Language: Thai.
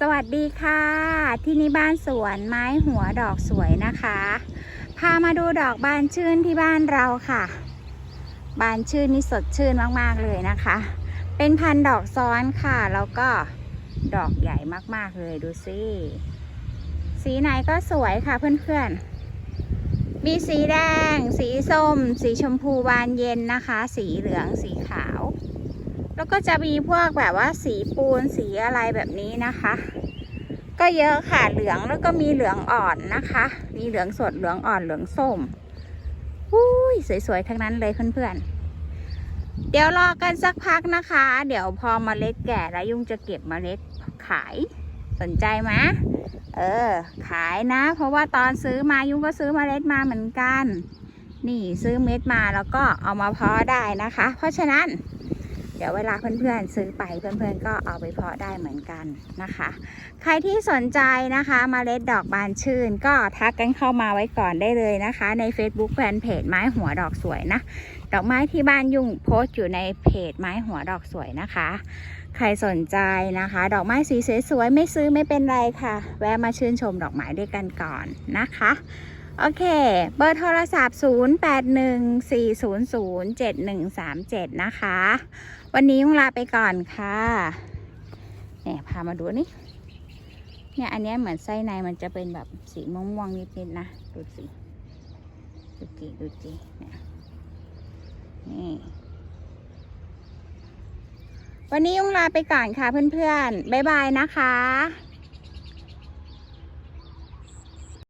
สวัสดีค่ะ ที่นี่บ้านสวนไม้หัวดอกสวยนะคะ พามาดูดอกบานชื่นที่บ้านเราค่ะ บานชื่นนี่สดชื่นมากๆเลยนะคะ เป็นพันดอกซ้อนค่ะ แล้วก็ดอกใหญ่มากๆเลยดูสิสีไหนก็สวยค่ะเพื่อนๆ มีสีแดง สีส้ม สีชมพูบานเย็นนะคะ สีเหลืองสีขาว แล้วก็จะมีพวกแบบว่าสีปูนสีอะไรแบบนี้นะคะ ก็เยอะค่ะเหลืองแล้วก็มีเหลืองอ่อนนะคะ มีเหลืองสดเหลืองอ่อนเหลืองส้มอุ้ยสวยๆทั้งนั้นเลยเพื่อนๆเดี๋ยวรอกันสักพักนะคะ เดี๋ยวพอมเมล็ดแก่แล้วยุ่งจะเก็บมเมล็ดขายสนใจไหมเออ ขายนะ เพราะว่าตอนซื้อมายุ่งก็ซื้อมเมล็ดมาเหมือนกัน นี่ซื้อเม็ดมาแล้วก็เอามาเพาะได้นะคะ เพราะฉะนั้น เดี๋ยวเวลาเพื่อนๆซื้อไปเพื่อนๆก็เอาไปเพาะได้เหมือนกันนะคะ ใครที่สนใจนะคะมเมล็ดดอกบานชื่น ก็ทักกันเข้ามาไว้ก่อนได้เลยนะคะ ใน Facebook แฟนเพจไม้หัวดอกสวยนะดอกไม้ที่บ้านยุ่งโพสต์อยู่ในเพจไม้หัวดอกสวยนะคะ ใครสนใจนะคะ ดอกไม้สีสวยๆไม่ซื้อไม่เป็นไรค่ะ แวะมาชื่นชมดอกไม้ด้วยกันก่อนนะคะ โอเค เบอร์โทรศัพท์ 0814007137 นะคะ วันนี้ยุงลาไปก่อนค่ะเนี่ยพามาดูนี่เนี่ยอันนี้เหมือนไส้ในมันจะเป็นแบบสีม่วงๆนิดๆนะ ดูสิ ดูจีดูจีเนี่ยนี่วันนี้ยุงลาไปก่อนค่ะเพื่อนๆ บ๊ายบายนะคะ